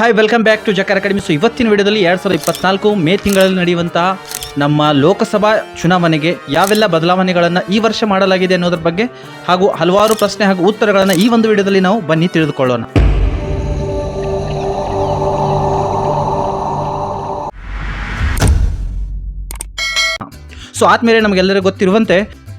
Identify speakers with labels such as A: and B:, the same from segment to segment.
A: Hi welcome back to Jakar academy so ಇವತ್ತಿನ ವಿಡಿಯೋದಲ್ಲಿ ಎರಡು ಸಾವಿರದ ಇಪ್ಪತ್ನಾಲ್ಕು ಮೇ ತಿಂಗಳಲ್ಲಿ ನಡೆಯುವಂತಹ ನಮ್ಮ ಲೋಕಸಭಾ ಚುನಾವಣೆಗೆ ಯಾವೆಲ್ಲ ಬದಲಾವಣೆಗಳನ್ನು ಈ ವರ್ಷ ಮಾಡಲಾಗಿದೆ ಅನ್ನೋದ್ರ ಬಗ್ಗೆ ಹಾಗೂ ಹಲವಾರು ಪ್ರಶ್ನೆ ಹಾಗೂ ಉತ್ತರಗಳನ್ನು ಈ ಒಂದು ವಿಡಿಯೋದಲ್ಲಿ ನಾವು ಬನ್ನಿ ತಿಳಿದುಕೊಳ್ಳೋಣ. ಸೊ ಆದ್ಮೇಲೆ ನಮಗೆಲ್ಲರಿಗೂ ಗೊತ್ತಿರುವಂತೆ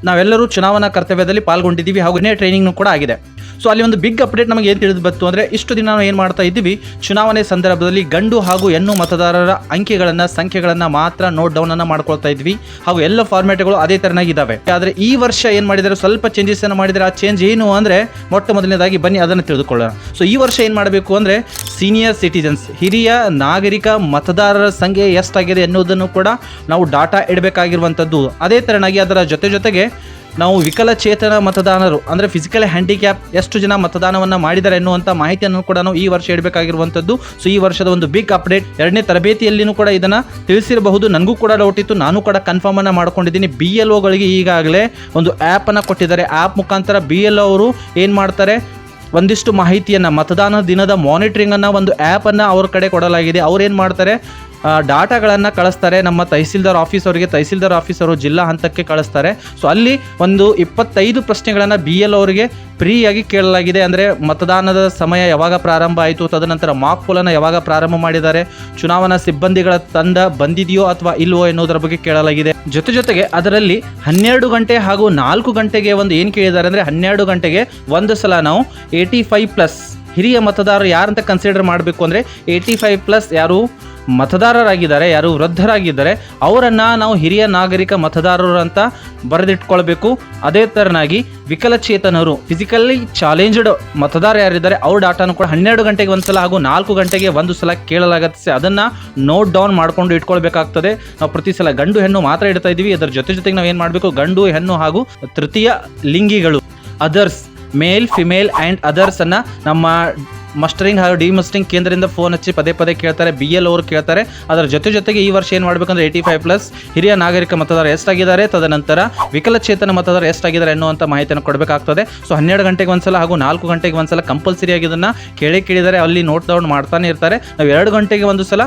A: ನಾವೆಲ್ಲರೂ ಚುನಾವಣಾ ಕರ್ತವ್ಯದಲ್ಲಿ ಪಾಲ್ಗೊಂಡಿದ್ದೀವಿ ಹಾಗೂ ಇನ್ನೇ ಟ್ರೈನಿಂಗ್ನು ಕೂಡ ಆಗಿದೆ. ಸೊ ಅಲ್ಲಿ ಒಂದು ಬಿಗ್ ಅಪ್ಡೇಟ್ ನಮಗೆ ಏನು ತಿಳಿದು ಬಂತು ಅಂದರೆ ಇಷ್ಟು ದಿನ ನಾವು ಏನು ಮಾಡ್ತಾ ಇದ್ದೀವಿ? ಚುನಾವಣೆ ಸಂದರ್ಭದಲ್ಲಿ ಗಂಡು ಹಾಗೂ ಹೆಣ್ಣು ಮತದಾರರ ಅಂಕೆಗಳನ್ನು, ಸಂಖ್ಯೆಗಳನ್ನು ಮಾತ್ರ ನೋಟ್ ಡೌನನ್ನು ಮಾಡ್ಕೊಳ್ತಾ ಇದ್ವಿ. ಹಾಗೂ ಎಲ್ಲ ಫಾರ್ಮ್ಯಾಟ್ಗಳು ಅದೇ ಥರನಾಗಿದ್ದಾವೆ ಆದರೆ ಈ ವರ್ಷ ಏನು ಮಾಡಿದ್ದಾರೆ ಸ್ವಲ್ಪ ಚೇಂಜಸ್ ಅನ್ನು ಮಾಡಿದರೆ ಆ ಚೇಂಜ್ ಏನು ಅಂದರೆ ಮೊಟ್ಟ ಮೊದಲನೇದಾಗಿ ಬನ್ನಿ, ಅದನ್ನು ತಿಳಿದುಕೊಳ್ಳೋಣ. ಸೊ ಈ ವರ್ಷ ಏನು ಮಾಡಬೇಕು ಅಂದರೆ ಸೀನಿಯರ್ ಸಿಟಿಜನ್ಸ್ ಹಿರಿಯ ನಾಗರಿಕ ಮತದಾರರ ಸಂಖ್ಯೆ ಎಷ್ಟಾಗಿದೆ ಎನ್ನುವುದನ್ನು ಕೂಡ ನಾವು ಡಾಟಾ ಇಡಬೇಕಾಗಿರುವಂಥದ್ದು ಅದೇ ತೆರನಾಗಿ ಅದರ ಜೊತೆ ಜೊತೆಗೆ ನಾವು ವಿಕಲಚೇತನ ಮತದಾನರು, ಅಂದರೆ ಫಿಸಿಕಲ್ ಹ್ಯಾಂಡಿಕ್ಯಾಪ್ ಎಷ್ಟು ಜನ ಮತದಾನವನ್ನು ಮಾಡಿದ್ದಾರೆ ಎನ್ನುವಂಥ ಮಾಹಿತಿಯನ್ನು ಕೂಡ ನಾವು ಈ ವರ್ಷ ಇಡಬೇಕಾಗಿರುವಂಥದ್ದು ಸೊ ಈ ವರ್ಷದ ಒಂದು ಬಿಗ್ ಅಪ್ಡೇಟ್ ಎರಡನೇ ತರಬೇತಿಯಲ್ಲಿನೂ ಕೂಡ ಇದನ್ನು ತಿಳಿಸಿರಬಹುದು. ನನಗೂ ಕೂಡ ಡೌಟ್ ಇತ್ತು. ನಾನು ಕೂಡ ಕನ್ಫರ್ಮ್ ಅನ್ನು ಮಾಡ್ಕೊಂಡಿದ್ದೀನಿ. ಬಿ ಎಲ್ ಒಗಳಿಗೆ ಈಗಾಗಲೇ ಒಂದು ಆ್ಯಪನ್ನು ಕೊಟ್ಟಿದ್ದಾರೆ. ಆ್ಯಪ್ ಮುಖಾಂತರ ಬಿ ಎಲ್ ಅವರು ಏನು ಮಾಡ್ತಾರೆ? ಒಂದಿಷ್ಟು ಮಾಹಿತಿಯನ್ನು, ಮತದಾನ ದಿನದ ಮಾನಿಟ್ರಿಂಗನ್ನು ಒಂದು ಆ್ಯಪನ್ನು ಅವ್ರ ಕಡೆ ಕೊಡಲಾಗಿದೆ. ಅವ್ರು ಏನು ಮಾಡ್ತಾರೆ? ಡಾಟಾಗಳನ್ನು ಕಳಿಸ್ತಾರೆ. ನಮ್ಮ ತಹಸೀಲ್ದಾರ್ ಆಫೀಸ್ ಅವರಿಗೆ ತಹಸೀಲ್ದಾರ್ ಆಫೀಸ್ ಅವರು ಜಿಲ್ಲಾ ಹಂತಕ್ಕೆ ಕಳಿಸ್ತಾರೆ. ಸೊ ಅಲ್ಲಿ ಒಂದು ಇಪ್ಪತ್ತೈದು ಪ್ರಶ್ನೆಗಳನ್ನು ಬಿ ಎಲ್ ಅವರಿಗೆ ಫ್ರೀಯಾಗಿ ಕೇಳಲಾಗಿದೆ. ಅಂದರೆ ಮತದಾನದ ಸಮಯ ಯಾವಾಗ ಪ್ರಾರಂಭ ಆಯಿತು, ತದನಂತರ ಮಾಕ್ ಪೋಲನ್ನು ಯಾವಾಗ ಪ್ರಾರಂಭ ಮಾಡಿದ್ದಾರೆ, ಚುನಾವಣಾ ಸಿಬ್ಬಂದಿಗಳ ತಂಡ ಬಂದಿದೆಯೋ ಅಥವಾ ಇಲ್ವೋ ಎನ್ನುವುದರ ಬಗ್ಗೆ ಕೇಳಲಾಗಿದೆ. ಜೊತೆ ಜೊತೆಗೆ ಅದರಲ್ಲಿ ಹನ್ನೆರಡು ಗಂಟೆ ಹಾಗೂ ನಾಲ್ಕು ಗಂಟೆಗೆ ಒಂದು ಏನು ಕೇಳಿದ್ದಾರೆ ಅಂದರೆ ಹನ್ನೆರಡು ಗಂಟೆಗೆ ಒಂದು ಸಲ ನಾವು ಏಯ್ಟಿ ಫೈವ್ ಪ್ಲಸ್ ಹಿರಿಯ ಮತದಾರರು ಯಾರಂತ ಕನ್ಸಿಡರ್ ಮಾಡಬೇಕು ಅಂದರೆ ಏಯ್ಟಿ ಫೈವ್ ಪ್ಲಸ್ ಯಾರು ಮತದಾರರಾಗಿದ್ದಾರೆ, ಯಾರು ವೃದ್ಧರಾಗಿದ್ದಾರೆ, ಅವರನ್ನು ನಾವು ಹಿರಿಯ ನಾಗರಿಕ ಮತದಾರರು ಅಂತ ಬರೆದಿಟ್ಕೊಳ್ಬೇಕು. ಅದೇ ಥರನಾಗಿ ವಿಕಲಚೇತನರು ಫಿಸಿಕಲಿ ಚಾಲೆಂಜ್ಡ್ ಮತದಾರ ಯಾರಿದ್ದಾರೆ, ಅವ್ರ ಡಾಟಾನು ಕೂಡ ಹನ್ನೆರಡು ಗಂಟೆಗೆ ಒಂದು ಸಲ ಹಾಗೂ ನಾಲ್ಕು ಗಂಟೆಗೆ ಒಂದು ಸಲ ಕೇಳಲಾಗುತ್ತೆ. ಅದನ್ನು ನೋಟ್ ಡೌನ್ ಮಾಡಿಕೊಂಡು ಇಟ್ಕೊಳ್ಬೇಕಾಗ್ತದೆ. ನಾವು ಪ್ರತಿ ಸಲ ಗಂಡು ಹೆಣ್ಣು ಮಾತ್ರ ಇಡ್ತಾ ಇದ್ದೀವಿ. ಅದರ ಜೊತೆ ಜೊತೆಗೆ ನಾವು ಏನು ಮಾಡಬೇಕು? ಗಂಡು, ಹೆಣ್ಣು ಹಾಗೂ ತೃತೀಯ ಲಿಂಗಿಗಳು. ಅದರ್ಸ್ ಮೇಲ್ ಫಿಮೇಲ್ ಆ್ಯಂಡ್ ಅದರ್ಸನ್ನು ನಮ್ಮ ಮಸ್ಟರಿಂಗ್ ಹಾಗೂ ಡಿಮಸ್ಟರಿಂಗ್ ಕೇಂದ್ರದಿಂದ ಫೋನ್ ಹಚ್ಚಿ ಪದೇ ಪದೇ ಕೇಳ್ತಾರೆ ಬಿ ಎಲ್ ಅವರು ಕೇಳ್ತಾರೆ. ಅದರ ಜೊತೆ ಜೊತೆಗೆ ಈ ವರ್ಷ ಏನು ಮಾಡಬೇಕಂದ್ರೆ ಏಯ್ಟಿ ಫೈವ್ ಪ್ಲಸ್ ಹಿರಿಯ ನಾಗರಿಕ ಮತದಾರ ಎಷ್ಟಾಗಿದ್ದಾರೆ ತದನಂತರ ವಿಕಲಚೇತನ ಮತದಾರ ಎಷ್ಟಾಗಿದ್ದಾರೆ ಎನ್ನುವಂಥ ಮಾಹಿತಿಯನ್ನು ಕೊಡಬೇಕಾಗ್ತದೆ. ಸೊ ಹನ್ನೆರಡು ಗಂಟೆಗೆ ಒಂದ್ಸಲ ಹಾಗೂ ನಾಲ್ಕು ಗಂಟೆಗೆ ಒಂದ್ಸಲ ಕಂಪಲ್ಸರಿ ಆಗಿ ಇದನ್ನು ಕೇಳಿ ಕೇಳಿದರೆ ಅಲ್ಲಿ ನೋಟ್ ಡೌನ್ ಮಾಡ್ತಾನೆ ಇರ್ತಾರೆ. ನಾವು ಎರಡು ಗಂಟೆಗೆ ಒಂದು ಸಲ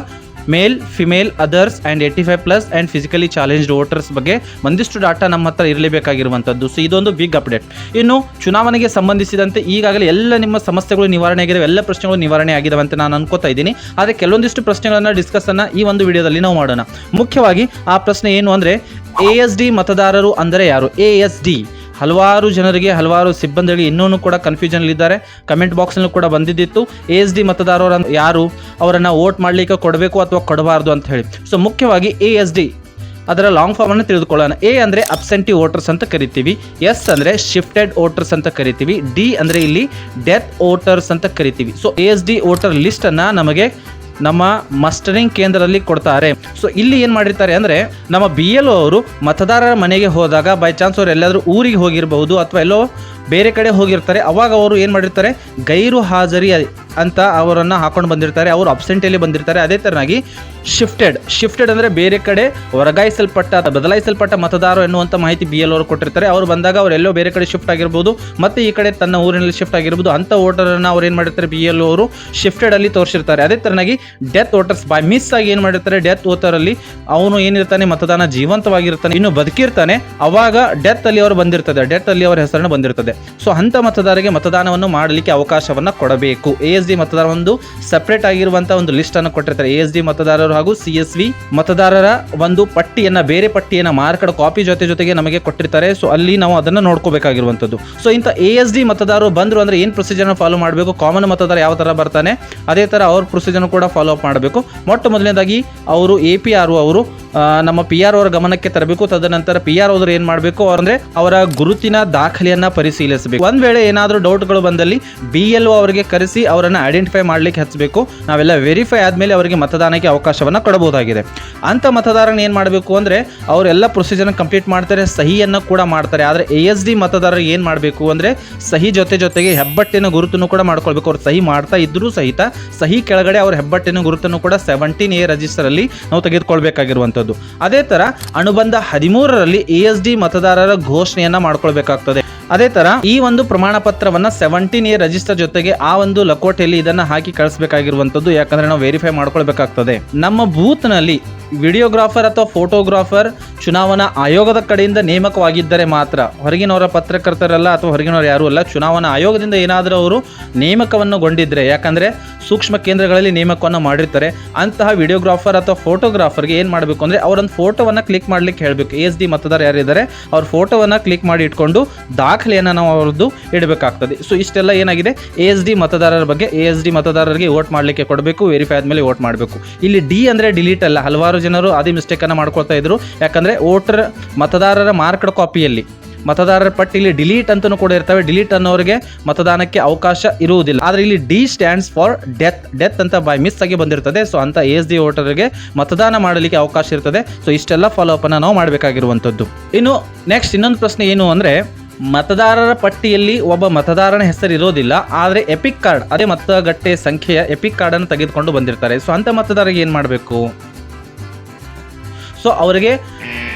A: male female others and eighty five plus and physically challenged voters ಬಗ್ಗೆ ಒಂದಿಷ್ಟು ಡಾಟಾ ನಮ್ಮ ಹತ್ರ ಇರಲೇಬೇಕಾಗಿರುವಂಥದ್ದು. ಸೊ ಇದೊಂದು ಬಿಗ್ ಅಪ್ಡೇಟ್ ಇನ್ನು ಚುನಾವಣೆಗೆ ಸಂಬಂಧಿಸಿದಂತೆ ಈಗಾಗಲೇ ಎಲ್ಲ ನಿಮ್ಮ ಸಮಸ್ಯೆಗಳು ನಿವಾರಣೆ ಆಗಿದ್ದಾವೆ ಎಲ್ಲ ಪ್ರಶ್ನೆಗಳು ನಿವಾರಣೆ ಆಗಿದ್ದಾವೆ ಅಂತ ನಾನು ಅನ್ಕೋತಾ ಇದ್ದೀನಿ. ಆದರೆ ಕೆಲವೊಂದಿಷ್ಟು ಪ್ರಶ್ನೆಗಳನ್ನು ಡಿಸ್ಕಸನ್ನು ಈ ಒಂದು ವಿಡಿಯೋದಲ್ಲಿ ನಾವು ಮಾಡೋಣ. ಮುಖ್ಯವಾಗಿ ಆ ಪ್ರಶ್ನೆ ಏನು ಅಂದರೆ ಎ ಎಸ್ ಡಿ ಮತದಾರರು ಅಂದರೆ ಯಾರು? ಎ ಎಸ್ ಡಿ ಹಲವಾರು ಜನರಿಗೆ, ಹಲವಾರು ಸಿಬ್ಬಂದಿಗಳಿಗೆ ಇನ್ನೂ ಕೂಡ ಕನ್ಫ್ಯೂಷನ್ಲಿದ್ದಾರೆ ಕಮೆಂಟ್ ಬಾಕ್ಸ್ನಲ್ಲೂ ಕೂಡ ಬಂದಿದ್ದಿತ್ತು. ಎ ಎಸ್ ಡಿ ಮತದಾರರನ್ನು ಅಂತ ಯಾರು ಅವರನ್ನು ವೋಟ್ ಮಾಡಲಿಕ್ಕೆ ಕೊಡಬೇಕು ಅಥವಾ ಕೊಡಬಾರ್ದು ಅಂತ ಹೇಳಿ. ಸೊ ಮುಖ್ಯವಾಗಿ ಎ ಎಸ್ ಡಿ ಅದರ ಲಾಂಗ್ ಫಾರ್ಮ್ ಅನ್ನು ತಿಳಿದುಕೊಳ್ಳೋಣ. ಎ ಅಂದರೆ ಅಬ್ಸೆಂಟಿ ವೋಟರ್ಸ್ ಅಂತ ಕರಿತೀವಿ. ಎಸ್ ಅಂದರೆ ಶಿಫ್ಟೆಡ್ ವೋಟರ್ಸ್ ಅಂತ ಕರಿತೀವಿ. ಡಿ ಅಂದರೆ ಇಲ್ಲಿ ಡೆತ್ ವೋಟರ್ಸ್ ಅಂತ ಕರಿತೀವಿ. So A S D voter ಲಿಸ್ಟನ್ನು ನಮಗೆ ನಮ್ಮ ಮಸ್ಟರಿಂಗ್ ಕೇಂದ್ರದಲ್ಲಿ ಕೊಡ್ತಾರೆ. ಸೊ ಇಲ್ಲಿ ಏನು ಮಾಡಿರ್ತಾರೆ ಅಂದರೆ, ನಮ್ಮ ಬಿ ಎಲ್ ಅವರು ಮತದಾರರ ಮನೆಗೆ ಹೋದಾಗ ಬೈ ಚಾನ್ಸ್ ಅವ್ರು ಎಲ್ಲಾದರೂ ಊರಿಗೆ ಹೋಗಿರಬಹುದು ಅಥವಾ ಎಲ್ಲೋ ಬೇರೆ ಕಡೆ ಹೋಗಿರ್ತಾರೆ. ಅವಾಗ ಅವರು ಏನು ಮಾಡಿರ್ತಾರೆ? ಗೈರು ಹಾಜರಿ ಅಂತ ಅವರನ್ನು ಹಾಕೊಂಡು ಬಂದಿರ್ತಾರೆ, ಅವರು ಅಬ್ಸೆಂಟಲ್ಲಿ ಬಂದಿರ್ತಾರೆ, ಅದೇ ತರನಾಗಿ ಶಿಫ್ಟೆಡ್ ಶಿಫ್ಟೆಡ್ ಅಂದರೆ ಬೇರೆ ಕಡೆ ವರ್ಗಾಯಿಸಲ್ಪಟ್ಟ, ಬದಲಾಯಿಸಲ್ಪಟ್ಟ ಮತದಾರರು ಎನ್ನುವಂಥ ಮಾಹಿತಿ ಬಿ ಎಲ್ ಅವರು ಕೊಟ್ಟಿರ್ತಾರೆ. ಅವರು ಬಂದಾಗ ಅವ್ರು ಎಲ್ಲೋ ಬೇರೆ ಕಡೆ ಶಿಫ್ಟ್ ಆಗಿರ್ಬೋದು, ಮತ್ತು ಈ ಕಡೆ ತನ್ನ ಊರಿನಲ್ಲಿ ಶಿಫ್ಟ್ ಆಗಿರ್ಬೋದು ಅಂಥ ವೋಟರನ್ನು ಅವ್ರು ಏನು ಮಾಡಿರ್ತಾರೆ ಬಿ ಎಲ್ ಅವರು ಶಿಫ್ಟೆಡ್ ಅಲ್ಲಿ ತೋರಿಸಿರ್ತಾರೆ. ಅದೇ ತರನಾಗಿ ಡೆತ್ ವೋಟರ್ಸ್ ಬೈ ಮಿಸ್ ಆಗಿ ಏನು ಮಾಡಿರ್ತಾರೆ ಡೆತ್ ವೋಟರಲ್ಲಿ ಅವನು ಏನಿರ್ತಾನೆ, ಮತದಾನ ಜೀವಂತವಾಗಿರ್ತಾನೆ, ಇನ್ನು ಬದುಕಿರ್ತಾನೆ, ಅವಾಗ ಡೆತ್ ಅಲ್ಲಿ ಅವರು ಬಂದಿರ್ತದೆ ಡೆತ್ ಅಲ್ಲಿ ಅವರ ಹೆಸರನ್ನು ಬಂದಿರ್ತದೆ. ಸೊ ಅಂಥ ಮತದಾರರಿಗೆ ಮತದಾನವನ್ನು ಮಾಡಲಿಕ್ಕೆ ಅವಕಾಶವನ್ನು ಕೊಡಬೇಕು. ಎ ಎಸ್ ಡಿ ಮತದಾರ ಒಂದು ಸಪರೇಟ್ ಆಗಿರುವಂಥ ಒಂದು ಲಿಸ್ಟ್ ಅನ್ನು ಕೊಟ್ಟಿರ್ತಾರೆ. ಎ ಎಸ್ ಡಿ ಮತದಾರರು ಹಾಗೂ ಸಿ ಎಸ್ ವಿ ಮತದಾರರ ಒಂದು ಪಟ್ಟಿಯನ್ನ, ಬೇರೆ ಪಟ್ಟಿಯನ್ನ ಮಾರ್ಕಡ ಕಾಪಿ ಜೊತೆ ಜೊತೆಗೆ ನಮಗೆ ಕೊಟ್ಟಿರ್ತಾರೆ. ಸೊ ಅಲ್ಲಿ ನಾವು ಅದನ್ನ ನೋಡ್ಕೋಬೇಕಾಗಿರುವಂತದ್ದು. ಸೊ ಇಂಥ ಎ ಎಸ್ ಡಿ ಮತದಾರರು ಬಂದ್ರು ಅಂದ್ರೆ ಏನು ಪ್ರೊಸೀಜರ್ ಫಾಲೋ ಮಾಡಬೇಕು? ಕಾಮನ್ ಮತದಾರ ಯಾವ ತರ ಬರ್ತಾನೆ? ಅದೇ ತರ ಅವ್ರ ಪ್ರೊಸೀಜರ್ ಕೂಡ ಫಾಲೋ ಅಪ್ ಮಾಡಬೇಕು. ಮೊಟ್ಟ ಮೊದಲನೇದಾಗಿ ಅವರು ಎ ಪಿ ಆರ್ ಅವರು ನಮ್ಮ ಪಿ ಆರ್ ಅವರ ಗಮನಕ್ಕೆ ತರಬೇಕು. ತದನಂತರ ಪಿ ಆರ್ ಅವರು ಏನು ಮಾಡಬೇಕು? ಅಂದರೆ ಅವರ ಗುರುತಿನ ದಾಖಲೆಯನ್ನ ಪರಿಶೀಲಿಸಬೇಕು. ಒಂದ್ ವೇಳೆ ಏನಾದರೂ ಡೌಟ್ಗಳು ಬಂದಲ್ಲಿ ಬಿ ಎಲ್ ಅವರಿಗೆ ಕರೆಸಿ ಅವರನ್ನು ಐಡೆಂಟಿಫೈ ಮಾಡ್ಲಿಕ್ಕೆ ಹಚ್ಚಬೇಕು ನಾವೆಲ್ಲ ವೆರಿಫೈ ಆದಮೇಲೆ ಅವರಿಗೆ ಮತದಾನಕ್ಕೆ ಅವಕಾಶವನ್ನು ಕೊಡಬಹುದಾಗಿದೆ. ಅಂಥ ಮತದಾರನ ಏನು ಮಾಡಬೇಕು ಅಂದರೆ, ಅವರೆಲ್ಲ ಪ್ರೊಸೀಜರ್ನ ಕಂಪ್ಲೀಟ್ ಮಾಡ್ತಾರೆ, ಸಹಿಯನ್ನು ಕೂಡ ಮಾಡ್ತಾರೆ. ಆದರೆ ಎ ಎಸ್ ಡಿ ಮತದಾರರು ಏನು ಮಾಡಬೇಕು ಅಂದರೆ, ಸಹಿ ಜೊತೆ ಜೊತೆಗೆ ಹೆಬ್ಬಟ್ಟಿನ ಗುರುತನ್ನು ಕೂಡ ಮಾಡ್ಕೊಳ್ಬೇಕು. ಅವ್ರು ಸಹಿ ಮಾಡ್ತಾ ಇದ್ದರೂ ಸಹಿತ, ಸಹಿ ಕೆಳಗಡೆ ಅವ್ರ ಹೆಬ್ಬಟ್ಟಿನ ಗುರುತನ್ನು ಕೂಡ ಸೆವೆಂಟೀನ್ ಎ ರಿಜಿಸ್ಟರಲ್ಲಿ ನಾವು ತೆಗೆದುಕೊಳ್ಬೇಕಾಗಿರುವಂಥದ್ದು. ಅದೇ ಥರ ಅನುಬಂಧ ಹದಿಮೂರರಲ್ಲಿ ಎ ಎಸ್ ಡಿ ಮತದಾರರ ಘೋಷಣೆಯನ್ನು ಮಾಡ್ಕೊಳ್ಬೇಕಾಗ್ತದೆ. ಅದೇ ತರ ಈ ಒಂದು ಪ್ರಮಾಣ ಪತ್ರವನ್ನ ಸೆವೆಂಟೀನ್ ಇಯರ್ ರಿಜಿಸ್ಟರ್ ಜೊತೆಗೆ ಆ ಒಂದು ಲಕೋಟೆಯಲ್ಲಿ ಇದನ್ನ ಹಾಕಿ ಕಳಿಸಬೇಕಾಗಿರುವಂತದ್ದು ಯಾಕಂದ್ರೆ ನಾವು ವೆರಿಫೈ ಮಾಡ್ಕೊಳ್ಬೇಕಾಗ್ತದೆ. ನಮ್ಮ ಬೂತ್ ವಿಡಿಯೋಗ್ರಾಫರ್ ಅಥವಾ ಫೋಟೋಗ್ರಾಫರ್ ಚುನಾವಣಾ ಆಯೋಗದ ಕಡೆಯಿಂದ ನೇಮಕವಾಗಿದ್ದರೆ ಮಾತ್ರ ಹೊರಗಿನವರ ಪತ್ರಕರ್ತರಲ್ಲ ಅಥವಾ ಹೊರಗಿನವರು ಯಾರು ಅಲ್ಲ, ಚುನಾವಣಾ ಆಯೋಗದಿಂದ ಏನಾದರೂ ಅವರು ನೇಮಕವನ್ನು ಗೊಂಡಿದ್ದರೆ ಯಾಕಂದರೆ ಸೂಕ್ಷ್ಮ ಕೇಂದ್ರಗಳಲ್ಲಿ ನೇಮಕವನ್ನು ಮಾಡಿರ್ತಾರೆ, ಅಂತಹ ವಿಡಿಯೋಗ್ರಾಫರ್ ಅಥವಾ ಫೋಟೋಗ್ರಾಫರ್ಗೆ ಏನು ಮಾಡಬೇಕು ಅಂದರೆ ಅವರೊಂದು ಫೋಟೋವನ್ನು ಕ್ಲಿಕ್ ಮಾಡಲಿಕ್ಕೆ ಹೇಳಬೇಕು. ಎ ಎಸ್ ಡಿ ಮತದಾರ ಯಾರಿದ್ದಾರೆ ಅವ್ರ ಫೋಟೋವನ್ನು ಕ್ಲಿಕ್ ಮಾಡಿ ಇಟ್ಕೊಂಡು ದಾಖಲೆಯನ್ನು ನಾವು ಅವ್ರದ್ದು ಇಡಬೇಕಾಗ್ತದೆ. ಸೊ ಇಷ್ಟೆಲ್ಲ ಏನಾಗಿದೆ? ಎ ಎಸ್ ಡಿ ಮತದಾರರ ಬಗ್ಗೆ, ಎ ಎಸ್ ಡಿ ಮತದಾರರಿಗೆ ವೋಟ್ ಮಾಡಲಿಕ್ಕೆ ಕೊಡಬೇಕು, ವೆರಿಫೈ ಆದಮೇಲೆ ವೋಟ್ ಮಾಡಬೇಕು. ಇಲ್ಲಿ ಡಿ ಅಂದರೆ ಡಿಲೀಟ್ ಅಲ್ಲ, ಹಲವಾರು ಜನರು ಅದೇ ಮಿಸ್ಟೇಕನ್ನು ಮಾಡ್ಕೊಳ್ತಾ ಇದ್ರು. ಯಾಕಂದರೆ ವೋಟರ್ ಮತದಾರರ ಮಾರ್ಕ್ಡ್ ಕಾಪಿಯಲ್ಲಿ ಮತದಾರರ ಪಟ್ಟಿಲಿ ಡಿಲೀಟ್ ಅಂತಲೂ ಕೂಡ ಇರ್ತವೆ. ಡಿಲೀಟ್ ಅನ್ನೋರಿಗೆ ಮತದಾನಕ್ಕೆ ಅವಕಾಶ ಇರುವುದಿಲ್ಲ. ಆದರೆ ಇಲ್ಲಿ D stands for death death ಅಂತ ಬೈ ಮಿಸ್ ಆಗಿ ಬಂದಿರ್ತದೆ. ಸೊ ಅಂತ ಎಸ್ ಡಿ ವೋಟರ್ಗೆ ಮತದಾನ ಮಾಡಲಿಕ್ಕೆ ಅವಕಾಶ ಇರ್ತದೆ. ಸೊ ಇಷ್ಟೆಲ್ಲ ಫಾಲೋ ಅಪ್ ಅನ್ನು ನಾವು ಮಾಡಬೇಕಾಗಿರುವಂಥದ್ದು. ಇನ್ನು ನೆಕ್ಸ್ಟ್ ಇನ್ನೊಂದು ಪ್ರಶ್ನೆ ಏನು ಅಂದರೆ, ಮತದಾರರ ಪಟ್ಟಿಯಲ್ಲಿ ಒಬ್ಬ ಮತದಾರನ ಹೆಸರು ಇರೋದಿಲ್ಲ. ಆದರೆ ಎಪಿಕ್ ಕಾರ್ಡ್ ಅದೇ ಮತಗಟ್ಟೆ ಸಂಖ್ಯೆಯ ಎಪಿಕ್ ಕಾರ್ಡನ್ನು ತೆಗೆದುಕೊಂಡು ಬಂದಿರ್ತಾರೆ. ಸೊ ಅಂಥ ಮತದಾರರಿಗೆ ಏನು ಮಾಡಬೇಕು? ಸೊ ಅವರಿಗೆ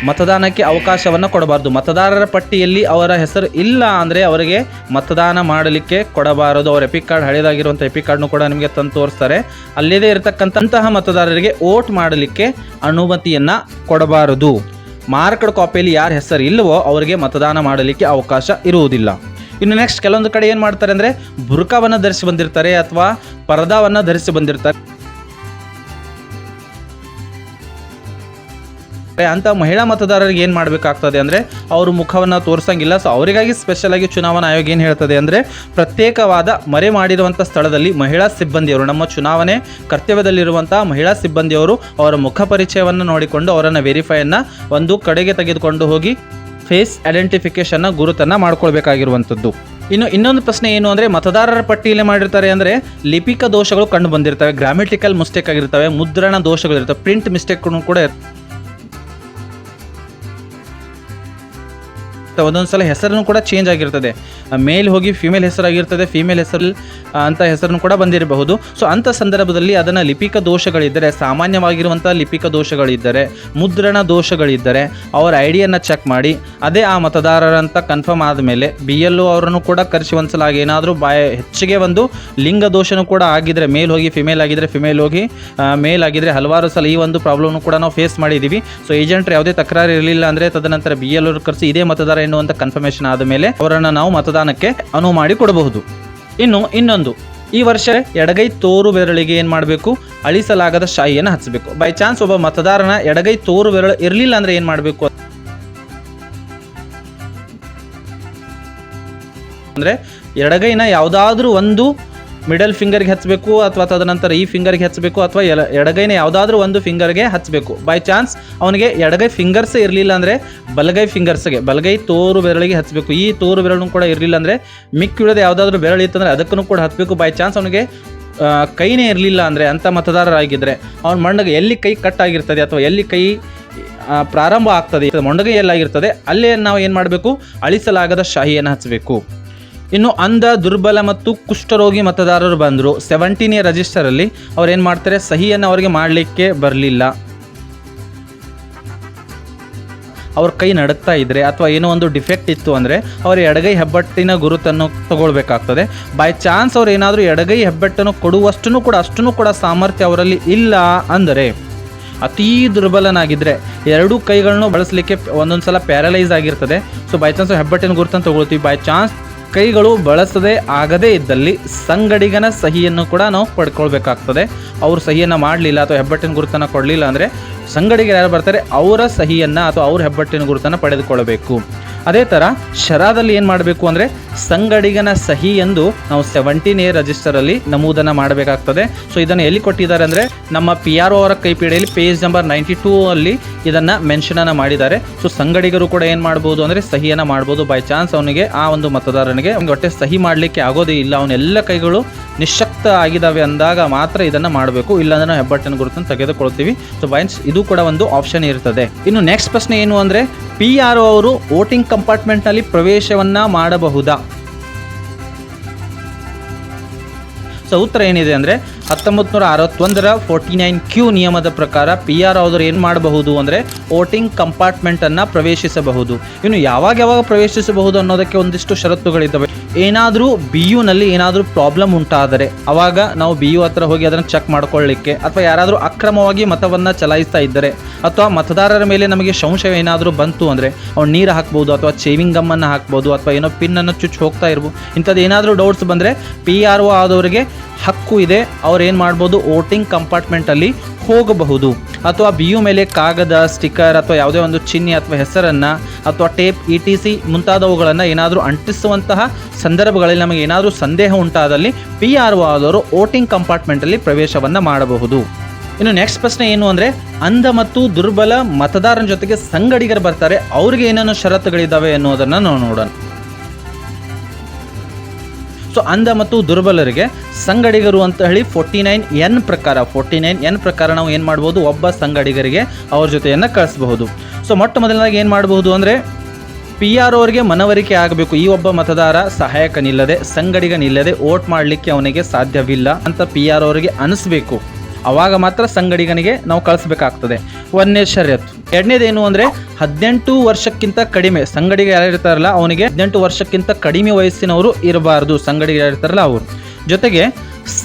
A: ಮತದಾನಕ್ಕೆ ಅವಕಾಶವನ್ನು ಕೊಡಬಾರ್ದು. ಮತದಾರರ ಪಟ್ಟಿಯಲ್ಲಿ ಅವರ ಹೆಸರು ಇಲ್ಲ ಅಂದರೆ ಅವರಿಗೆ ಮತದಾನ ಮಾಡಲಿಕ್ಕೆ ಕೊಡಬಾರದು. ಅವರ ಎಪಿಕ್ ಕಾರ್ಡ್ ಹಳೆಯದಾಗಿರುವಂಥ ಎಪಿಕ್ ಕಾರ್ಡ್ನು ಕೂಡ ನಿಮಗೆ ತಂದು ತೋರಿಸ್ತಾರೆ. ಅಲ್ಲದೇ ಇರತಕ್ಕಂತಹ ಮತದಾರರಿಗೆ ಓಟ್ ಮಾಡಲಿಕ್ಕೆ ಅನುಮತಿಯನ್ನು ಕೊಡಬಾರದು. ಮಾರ್ಕಡ್ ಕಾಪಿಯಲ್ಲಿ ಯಾರ ಹೆಸರು ಇಲ್ಲವೋ ಅವರಿಗೆ ಮತದಾನ ಮಾಡಲಿಕ್ಕೆ ಅವಕಾಶ ಇರುವುದಿಲ್ಲ. ಇನ್ನು ನೆಕ್ಸ್ಟ್ ಕೆಲವೊಂದು ಕಡೆ ಏನು ಮಾಡ್ತಾರೆ ಅಂದರೆ ಬುರ್ಕಾವನ್ನು ಧರಿಸಿ ಬಂದಿರ್ತಾರೆ ಅಥವಾ ಪರದಾವನ್ನು ಧರಿಸಿ ಬಂದಿರ್ತಾರೆ. ಅಂತ ಮಹಿಳಾ ಮತದಾರರಿಗೆ ಏನು ಮಾಡಬೇಕಾಗ್ತದೆ ಅಂದರೆ ಅವರು ಮುಖವನ್ನು ತೋರಿಸಂಗಿಲ್ಲ. ಸೊ ಅವರಿಗಾಗಿ ಸ್ಪೆಷಲ್ ಆಗಿ ಚುನಾವಣಾ ಆಯೋಗ ಏನು ಹೇಳ್ತದೆ ಅಂದರೆ ಪ್ರತ್ಯೇಕವಾದ ಮರೆ ಮಾಡಿರುವಂಥ ಸ್ಥಳದಲ್ಲಿ ಮಹಿಳಾ ಸಿಬ್ಬಂದಿಯವರು, ನಮ್ಮ ಚುನಾವಣೆ ಕರ್ತವ್ಯದಲ್ಲಿರುವಂಥ ಮಹಿಳಾ ಸಿಬ್ಬಂದಿಯವರು ಅವರ ಮುಖ ಪರಿಚಯವನ್ನು ನೋಡಿಕೊಂಡು ಅವರನ್ನು ವೆರಿಫೈಯನ್ನು ಒಂದು ಕಡೆಗೆ ತೆಗೆದುಕೊಂಡು ಹೋಗಿ ಫೇಸ್ ಐಡೆಂಟಿಫಿಕೇಶನ್ನ ಗುರುತನ್ನು ಮಾಡ್ಕೊಳ್ಬೇಕಾಗಿರುವಂಥದ್ದು ಇನ್ನು ಇನ್ನೊಂದು ಪ್ರಶ್ನೆ ಏನು ಅಂದರೆ ಮತದಾರರ ಪಟ್ಟಿಯಲ್ಲಿ ಮಾಡಿರ್ತಾರೆ ಅಂದರೆ ಲಿಪಿಕ ದೋಷಗಳು ಕಂಡು ಬಂದಿರ್ತವೆ ಗ್ರಾಮೆಟಿಕಲ್ ಮಿಸ್ಟೇಕ್ ಆಗಿರ್ತವೆ, ಮುದ್ರಣ ದೋಷಗಳಿರ್ತವೆ ಪ್ರಿಂಟ್ ಮಿಸ್ಟೇಕ್ ಕೂಡ ಒಂದೊಂದು ಸಲ ಹೆಸರನ್ನು ಕೂಡ ಚೇಂಜ್ ಆಗಿರ್ತದೆ. ಮೇಲ್ ಹೋಗಿ ಫಿಮೇಲ್ ಹೆಸರಾಗಿರ್ತದೆ ಫಿಮೇಲ್ ಹೆಸರು ಅಂತ ಹೆಸರನ್ನು ಕೂಡ ಬಂದಿರಬಹುದು. ಸೊ ಅಂಥ ಸಂದರ್ಭದಲ್ಲಿ ಅದನ್ನು ಲಿಪಿಕ ದೋಷಗಳಿದ್ದರೆ, ಸಾಮಾನ್ಯವಾಗಿರುವಂಥ ಲಿಪಿಕ ದೋಷಗಳಿದ್ದರೆ, ಮುದ್ರಣ ದೋಷಗಳಿದ್ದರೆ, ಅವರ ಐಡಿಯನ್ನು ಚೆಕ್ ಮಾಡಿ, ಅದೇ ಆ ಮತದಾರರಂತ ಕನ್ಫರ್ಮ್ ಆದಮೇಲೆ ಬಿ ಎಲ್ ಅವರನ್ನು ಕೂಡ ಕರೆಸಿ ಒಂದ್ಸಲ ಆಗಿ ಏನಾದರೂ ಬಾಯ ಹೆಚ್ಚಿಗೆ ಒಂದು ಲಿಂಗ ದೋಷನೂ ಕೂಡ ಆಗಿದ್ರೆ ಮೇಲ್ ಹೋಗಿ ಫಿಮೇಲ್ ಆಗಿದ್ರೆ ಫಿಮೇಲ್ ಹೋಗಿ ಮೇಲ್ ಆಗಿದ್ರೆ ಹಲವಾರು ಸಲ ಈ ಒಂದು ಪ್ರಾಬ್ಲಮ್ನು ಕೂಡ ನಾವು ಫೇಸ್ ಮಾಡಿದ್ದೀವಿ ಸೊ ಏಜೆಂಟ್ರು ಯಾವುದೇ ತಕರಾರು ಇರಲಿಲ್ಲ ಅಂದರೆ ತದನಂತರ ಬಿ ಎಲ್ ಅವರು ಕರೆಸಿ ಇದೇ ಮತದಾರ ಎನ್ನುವಂಥ ಕನ್ಫರ್ಮೇಷನ್ ಆದ ಮೇಲೆ ಅವರನ್ನು ನಾವು ಮತದಾನಕ್ಕೆ ಅನುವು ಮಾಡಿ ಕೊಡಬಹುದು. ಇನ್ನು ಇನ್ನೊಂದು, ಈ ವರ್ಷ ಎಡಗೈ ತೋರು ಬೆರಳಿಗೆ ಏನು ಮಾಡಬೇಕು? ಅಳಿಸಲಾಗದ ಶಾಹಿಯನ್ನು ಹಚ್ಚಬೇಕು ಬೈ ಚಾನ್ಸ್ ಒಬ್ಬ ಮತದಾರನ ಎಡಗೈ ತೋರು ಬೆರಳು ಇರಲಿಲ್ಲ ಅಂದರೆ ಏನು ಮಾಡಬೇಕು ಅಂದರೆ ಎಡಗೈನ ಯಾವುದಾದ್ರೂ ಒಂದು ಮಿಡಲ್ ಫಿಂಗರ್ಗೆ ಹಚ್ಚಬೇಕು ಅಥವಾ ತದನಂತರ ಈ ಫಿಂಗರ್ಗೆ ಹಚ್ಚಬೇಕು ಅಥವಾ ಎಲ ಎಡಗೈನ ಯಾವುದಾದ್ರೂ ಒಂದು ಫಿಂಗರ್ಗೆ ಹಚ್ಚಬೇಕು ಬೈ ಚಾನ್ಸ್ ಅವನಿಗೆ ಎಡಗೈ ಫಿಂಗರ್ಸ್ ಇರಲಿಲ್ಲ ಅಂದರೆ ಬಲಗೈ ಫಿಂಗರ್ಸ್ಗೆ ಬಲಗೈ ತೋರು ಬೆರಳಿಗೆ ಹಚ್ಚಬೇಕು ಈ ತೋರು ಬೆರಳು ಕೂಡ ಇರಲಿಲ್ಲ ಅಂದರೆ ಮಿಕ್ಕಿಡೋದು ಯಾವುದಾದ್ರೂ ಬೆರಳು ಇತ್ತಂದರೆ ಅದಕ್ಕೂ ಕೂಡ ಹಚ್ಚಬೇಕು ಬೈ ಚಾನ್ಸ್ ಅವನಿಗೆ ಕೈನೇ ಇರಲಿಲ್ಲ ಅಂದರೆ ಅಂಥ ಮತದಾರರಾಗಿದ್ದರೆ ಅವ್ನ ಮಣ್ಣಗೆ ಎಲ್ಲಿ ಕೈ ಕಟ್ ಆಗಿರ್ತದೆ ಅಥವಾ ಎಲ್ಲಿ ಕೈ ಪ್ರಾರಂಭ ಆಗ್ತದೆ, ಮೊಂಡಗೈ ಎಲ್ಲಾಗಿರ್ತದೆ ಅಲ್ಲೇ ನಾವು ಏನು ಮಾಡಬೇಕು? ಅಳಿಸಲಾಗದ ಶಾಹಿಯನ್ನು ಹಚ್ಚಬೇಕು ಇನ್ನು ಅಂಧ, ದುರ್ಬಲ ಮತ್ತು ಕುಷ್ಠರೋಗಿ ಮತದಾರರು ಬಂದರು. ಸೆವೆಂಟೀನ್ ಇಯರ್ ರಿಜಿಸ್ಟರಲ್ಲಿ ಅವ್ರು ಏನು ಮಾಡ್ತಾರೆ? ಸಹಿಯನ್ನು ಅವರಿಗೆ ಮಾಡಲಿಕ್ಕೆ ಬರಲಿಲ್ಲ. ಅವ್ರ ಕೈ ನಡುತ್ತಾ ಇದ್ರೆ ಅಥವಾ ಏನೋ ಒಂದು ಡಿಫೆಕ್ಟ್ ಇತ್ತು ಅಂದರೆ ಅವ್ರ ಎಡಗೈ ಹೆಬ್ಬಟ್ಟಿನ ಗುರುತನ್ನು ತಗೊಳ್ಬೇಕಾಗ್ತದೆ. ಬೈ ಚಾನ್ಸ್ ಅವ್ರು ಏನಾದರೂ ಎಡಗೈ ಹೆಬ್ಬಟ್ಟನ್ನು ಕೊಡುವಷ್ಟೂ ಕೂಡ ಅಷ್ಟೂ ಕೂಡ ಸಾಮರ್ಥ್ಯ ಅವರಲ್ಲಿ ಇಲ್ಲ ಅಂದರೆ ಅತೀ ದುರ್ಬಲನಾಗಿದ್ದರೆ ಎರಡೂ ಕೈಗಳನ್ನು ಬಳಸಲಿಕ್ಕೆ ಒಂದೊಂದು ಸಲ ಪ್ಯಾರಲೈಸ್ ಆಗಿರ್ತದೆ ಸೊ ಬೈ ಚಾನ್ಸ್ ಹೆಬ್ಬಟ್ಟಿನ ಗುರುತನ್ನು ತಗೊಳ್ತೀವಿ. ಬೈ ಚಾನ್ಸ್ ಕೈಗಳು ಬಳಸದೆ ಆಗದೇ ಇದ್ದಲ್ಲಿ ಸಂಗಡಿಗನ ಸಹಿಯನ್ನು ಕೂಡ ನಾವು ಪಡ್ಕೊಳ್ಬೇಕಾಗ್ತದೆ. ಅವರು ಸಹಿಯನ್ನು ಮಾಡಲಿಲ್ಲ ಅಥವಾ ಹೆಬ್ಬಟ್ಟಿನ ಗುರುತನ್ನು ಕೊಡಲಿಲ್ಲ ಅಂದರೆ ಸಂಗಡಿಗರು ಯಾರು ಬರ್ತಾರೆ, ಅವರ ಸಹಿಯನ್ನು ಅಥವಾ ಅವ್ರ ಹೆಬ್ಬಟ್ಟಿನ ಗುರುತನ್ನು ಪಡೆದುಕೊಳ್ಳಬೇಕು. ಅದೇ ಥರ ಶರಾದಲ್ಲಿ ಏನು ಮಾಡಬೇಕು ಅಂದರೆ ಸಂಗಡಿಗನ ಸಹಿ ಎಂದು ನಾವು ಸೆವೆಂಟೀನ್ ಎ ರಿಜಿಸ್ಟರಲ್ಲಿ ನಮೂದನ್ನು ಮಾಡಬೇಕಾಗ್ತದೆ. ಸೊ ಇದನ್ನು ಎಲ್ಲಿ ಕೊಟ್ಟಿದ್ದಾರೆ ಅಂದರೆ ನಮ್ಮ ಪಿ ಆರ್ ಅವರ ಕೈಪಿಡಿಯಲ್ಲಿ ಪೇಜ್ ನಂಬರ್ ನೈಂಟಿ ಟೂ ಅಲ್ಲಿ ಇದನ್ನು ಮೆನ್ಷನನ್ನು ಮಾಡಿದ್ದಾರೆ. ಸೊ ಸಂಗಡಿಗರು ಕೂಡ ಏನು ಮಾಡ್ಬೋದು ಅಂದರೆ ಸಹಿಯನ್ನು ಮಾಡ್ಬೋದು. ಬೈ ಚಾನ್ಸ್ ಅವನಿಗೆ ಆ ಒಂದು ಮತದಾರನಿಗೆ ಅವ್ನಿಗೆ ಹೊಟ್ಟೆ ಸಹಿ ಮಾಡಲಿಕ್ಕೆ ಆಗೋದೇ ಇಲ್ಲ. ಅವನೆಲ್ಲ ಕೈಗಳು ನಿಶಕ್ತ ಆಗಿದ್ದಾವೆ ಅಂದಾಗ ಮಾತ್ರ ಇದನ್ನು ಮಾಡಬೇಕು. ಇಲ್ಲಾಂದ್ರೆ ನಾವು ಹೆಬ್ಬಟ್ಟಿನ ಗುರುತನ್ನು ತೆಗೆದುಕೊಳ್ತೀವಿ. ಸೊ ಬೈನ್ಸ್ ಇದು ಕೂಡ ಒಂದು ಆಪ್ಷನ್ ಇರ್ತದೆ. ಇನ್ನು ನೆಕ್ಸ್ಟ್ ಪ್ರಶ್ನೆ ಏನು ಅಂದರೆ ಪಿ ಆರ್ ಅವರು ವೋಟಿಂಗ್ ಕಂಪಾರ್ಟ್ಮೆಂಟ್ನಲ್ಲಿ ಪ್ರವೇಶವನ್ನ ಮಾಡಬಹುದಾ? ಸೊ ಉತ್ತರ ಏನಿದೆ ಅಂದರೆ ಹತ್ತೊಂಬತ್ತು ನೂರ ಅರವತ್ತೊಂದರ ಫೋರ್ಟಿ ನೈನ್ ಕ್ಯೂ ನಿಯಮದ ಪ್ರಕಾರ ಪಿ ಆರ್ ಆದವರು ಏನು ಮಾಡಬಹುದು ಅಂದರೆ ವೋಟಿಂಗ್ ಕಂಪಾರ್ಟ್ಮೆಂಟನ್ನು ಪ್ರವೇಶಿಸಬಹುದು. ಇನ್ನು ಯಾವಾಗ ಯಾವಾಗ ಪ್ರವೇಶಿಸಬಹುದು ಅನ್ನೋದಕ್ಕೆ ಒಂದಿಷ್ಟು ಷರತ್ತುಗಳಿದ್ದಾವೆ. ಏನಾದರೂ ಬಿ ಯುನಲ್ಲಿ ಏನಾದರೂ ಪ್ರಾಬ್ಲಮ್ ಉಂಟಾದರೆ ಅವಾಗ ನಾವು ಬಿ ಯು ಹತ್ರ ಹೋಗಿ ಅದನ್ನು ಚೆಕ್ ಮಾಡ್ಕೊಳ್ಳಿಕ್ಕೆ ಅಥವಾ ಯಾರಾದರೂ ಅಕ್ರಮವಾಗಿ ಮತವನ್ನು ಚಲಾಯಿಸ್ತಾ ಇದ್ದರೆ ಅಥವಾ ಮತದಾರರ ಮೇಲೆ ನಮಗೆ ಸಂಶಯ ಏನಾದರೂ ಬಂತು ಅಂದರೆ ಅವ್ನು ನೀರು ಹಾಕ್ಬೋದು ಅಥವಾ ಚೇವಿಂಗ್ ಗಮ್ಮನ್ನು ಹಾಕ್ಬೋದು ಅಥವಾ ಏನೋ ಪಿನ್ನನ್ನು ಚುಚ್ಚು ಹೋಗ್ತಾ ಇರ್ಬೋದು ಇಂಥದ್ದು ಏನಾದರೂ ಡೌಟ್ಸ್ ಬಂದರೆ ಪಿ ಆರ್ ಒ ಆದವರಿಗೆ ಹಕ್ಕು ಇದೆ, ಅವ್ರು ಏನು ಮಾಡ್ಬೋದು, ವೋಟಿಂಗ್ ಕಂಪಾರ್ಟ್ಮೆಂಟಲ್ಲಿ ಹೋಗಬಹುದು. ಅಥವಾ ಬಿ ಯು ಮೇಲೆ ಕಾಗದ ಸ್ಟಿಕ್ಕರ್ ಅಥವಾ ಯಾವುದೇ ಒಂದು ಚಿಹ್ನೆ ಅಥವಾ ಹೆಸರನ್ನು ಅಥವಾ ಟೇಪ್, ಇ ಟಿ ಸಿ ಮುಂತಾದವುಗಳನ್ನು ಏನಾದರೂ ಅಂಟಿಸುವಂತಹ ಸಂದರ್ಭಗಳಲ್ಲಿ ನಮಗೆ ಏನಾದರೂ ಸಂದೇಹ ಉಂಟಾದಲ್ಲಿ ಪಿ ಆರ್ ಒ ಆದವರು ವೋಟಿಂಗ್ ಕಂಪಾರ್ಟ್ಮೆಂಟಲ್ಲಿ ಪ್ರವೇಶವನ್ನು ಮಾಡಬಹುದು. ಇನ್ನು ನೆಕ್ಸ್ಟ್ ಪ್ರಶ್ನೆ ಏನು ಅಂದರೆ, ಅಂಧ ಮತ್ತು ದುರ್ಬಲ ಮತದಾರನ ಜೊತೆಗೆ ಸಂಗಡಿಗರು ಬರ್ತಾರೆ, ಅವ್ರಿಗೆ ಏನೇನು ಷರತ್ತುಗಳಿದ್ದಾವೆ ಅನ್ನೋದನ್ನು ನಾವು ನೋಡೋಣ. ಸೊ ಅಂಧ ಮತ್ತು ದುರ್ಬಲರಿಗೆ ಸಂಗಡಿಗರು ಅಂತ ಹೇಳಿ ಫೋರ್ಟಿ ನೈನ್ ಎನ್ ಪ್ರಕಾರ, ಫೋರ್ಟಿ ನೈನ್ ಎನ್ ಪ್ರಕಾರ ನಾವು ಏನು ಮಾಡ್ಬೋದು? ಒಬ್ಬ ಸಂಗಡಿಗರಿಗೆ ಅವ್ರ ಜೊತೆಯನ್ನು ಕಳಿಸಬಹುದು. ಸೊ ಮೊಟ್ಟ ಮೊದಲನಾಗಿ ಏನು ಮಾಡಬಹುದು ಅಂದರೆ ಪಿ ಆರ್ ಅವರಿಗೆ ಮನವರಿಕೆ ಆಗಬೇಕು. ಈ ಒಬ್ಬ ಮತದಾರ ಸಹಾಯಕನಿಲ್ಲದೆ, ಸಂಗಡಿಗನಿಲ್ಲದೆ ವೋಟ್ ಮಾಡಲಿಕ್ಕೆ ಅವನಿಗೆ ಸಾಧ್ಯವಿಲ್ಲ ಅಂತ ಪಿ ಆರ್ ಅವರಿಗೆ ಅನಿಸ್ಬೇಕು. ಅವಾಗ ಮಾತ್ರ ಸಂಗಡಿಗನಿಗೆ ನಾವು ಕಳಿಸ್ಬೇಕಾಗ್ತದೆ. ಒಂದನೇ ಷರತ್ತು. ಎರಡನೇದೇನು ಅಂದರೆ ಹದಿನೆಂಟು ವರ್ಷಕ್ಕಿಂತ ಕಡಿಮೆ ಸಂಗಡಿಗ ಯಾರು ಇರ್ತಾರಲ್ಲ ಅವನಿಗೆ ಹದಿನೆಂಟು ವರ್ಷಕ್ಕಿಂತ ಕಡಿಮೆ ವಯಸ್ಸಿನವರು ಇರಬಾರ್ದು ಸಂಗಡಿಗ ಯಾರು ಇರ್ತಾರಲ್ಲ ಅವರು. ಜೊತೆಗೆ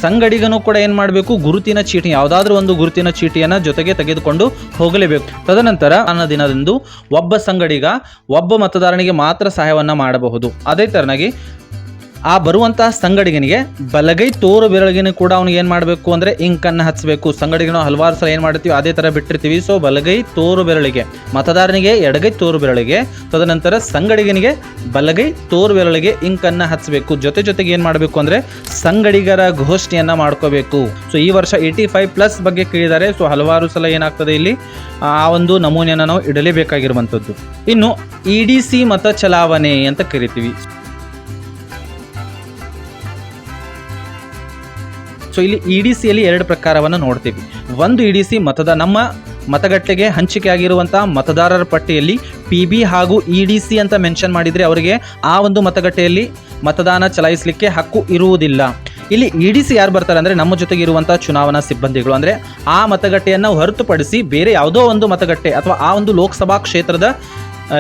A: ಸಂಗಡಿಗನು ಕೂಡ ಏನು ಮಾಡಬೇಕು? ಗುರುತಿನ ಚೀಟಿ, ಯಾವುದಾದ್ರೂ ಒಂದು ಗುರುತಿನ ಚೀಟಿಯನ್ನು ಜೊತೆಗೆ ತೆಗೆದುಕೊಂಡು ಹೋಗಲೇಬೇಕು. ತದನಂತರ ಅನ್ನ ದಿನದಂದು ಒಬ್ಬ ಸಂಗಡಿಗ ಒಬ್ಬ ಮತದಾರನಿಗೆ ಮಾತ್ರ ಸಹಾಯವನ್ನು ಮಾಡಬಹುದು. ಅದೇ ಥರನಾಗಿ ಆ ಬರುವಂತಹ ಸಂಗಡಿಗನಿಗೆ ಬಲಗೈ ತೋರು ಬೆರಳಿಗೆ ಕೂಡ ಅವ್ನಿಗೆ ಏನು ಮಾಡಬೇಕು ಅಂದರೆ ಇಂಕನ್ನು ಹಚ್ಚಬೇಕು ಸಂಗಡಿಗನು ಹಲವಾರು ಸಲ ಏನು ಮಾಡ್ತೀವಿ ಅದೇ ಥರ ಬಿಟ್ಟಿರ್ತೀವಿ. ಸೊ ಬಲಗೈ ತೋರು ಬೆರಳಿಗೆ, ಮತದಾರನಿಗೆ ಎಡಗೈ ತೋರು ಬೆರಳಿಗೆ, ತದನಂತರ ಸಂಗಡಿಗನಿಗೆ ಬಲಗೈ ತೋರು ಬೆರಳಿಗೆ ಇಂಕನ್ನು ಹಚ್ಚಬೇಕು ಜೊತೆ ಜೊತೆಗೆ ಏನು ಮಾಡಬೇಕು ಅಂದರೆ ಸಂಗಡಿಗರ ಘೋಷಣೆಯನ್ನು ಮಾಡ್ಕೋಬೇಕು. ಸೊ ಈ ವರ್ಷ ಏಯ್ಟಿ ಫೈವ್ ಪ್ಲಸ್ ಬಗ್ಗೆ ಕೇಳಿದ್ದಾರೆ. ಸೊ ಹಲವಾರು ಸಲ ಏನಾಗ್ತದೆ ಇಲ್ಲಿ? ಆ ಒಂದು ನಮೂನೆಯನ್ನು ನಾವು ಇಡಲೇಬೇಕಾಗಿರುವಂಥದ್ದು ಇನ್ನು ಇ ಡಿ ಸಿ ಮತ ಚಲಾವಣೆ ಅಂತ ಕರಿತೀವಿ. ಸೊ ಇಲ್ಲಿ ಇ ಡಿ ಸಿಯಲ್ಲಿ ಎರಡು ಪ್ರಕಾರವನ್ನು ನೋಡ್ತೀವಿ. ಒಂದು ಇ ಡಿ ಸಿ ಮತದ ನಮ್ಮ ಮತಗಟ್ಟೆಗೆ ಹಂಚಿಕೆ ಆಗಿರುವಂತಹ ಮತದಾರರ ಪಟ್ಟಿಯಲ್ಲಿ ಪಿ ಬಿ ಹಾಗೂ ಇ ಡಿ ಸಿ ಅಂತ ಮೆನ್ಷನ್ ಮಾಡಿದರೆ ಅವರಿಗೆ ಆ ಒಂದು ಮತಗಟ್ಟೆಯಲ್ಲಿ ಮತದಾನ ಚಲಾಯಿಸಲಿಕ್ಕೆ ಹಕ್ಕು ಇರುವುದಿಲ್ಲ. ಇಲ್ಲಿ ಇ ಡಿ ಸಿ ಯಾರು ಬರ್ತಾರೆ ಅಂದರೆ ನಮ್ಮ ಜೊತೆಗೆ ಇರುವಂಥ ಚುನಾವಣಾ ಸಿಬ್ಬಂದಿಗಳು. ಅಂದರೆ ಆ ಮತಗಟ್ಟೆಯನ್ನು ಹೊರತುಪಡಿಸಿ ಬೇರೆ ಯಾವುದೋ ಒಂದು ಮತಗಟ್ಟೆ ಅಥವಾ ಆ ಒಂದು ಲೋಕಸಭಾ ಕ್ಷೇತ್ರದ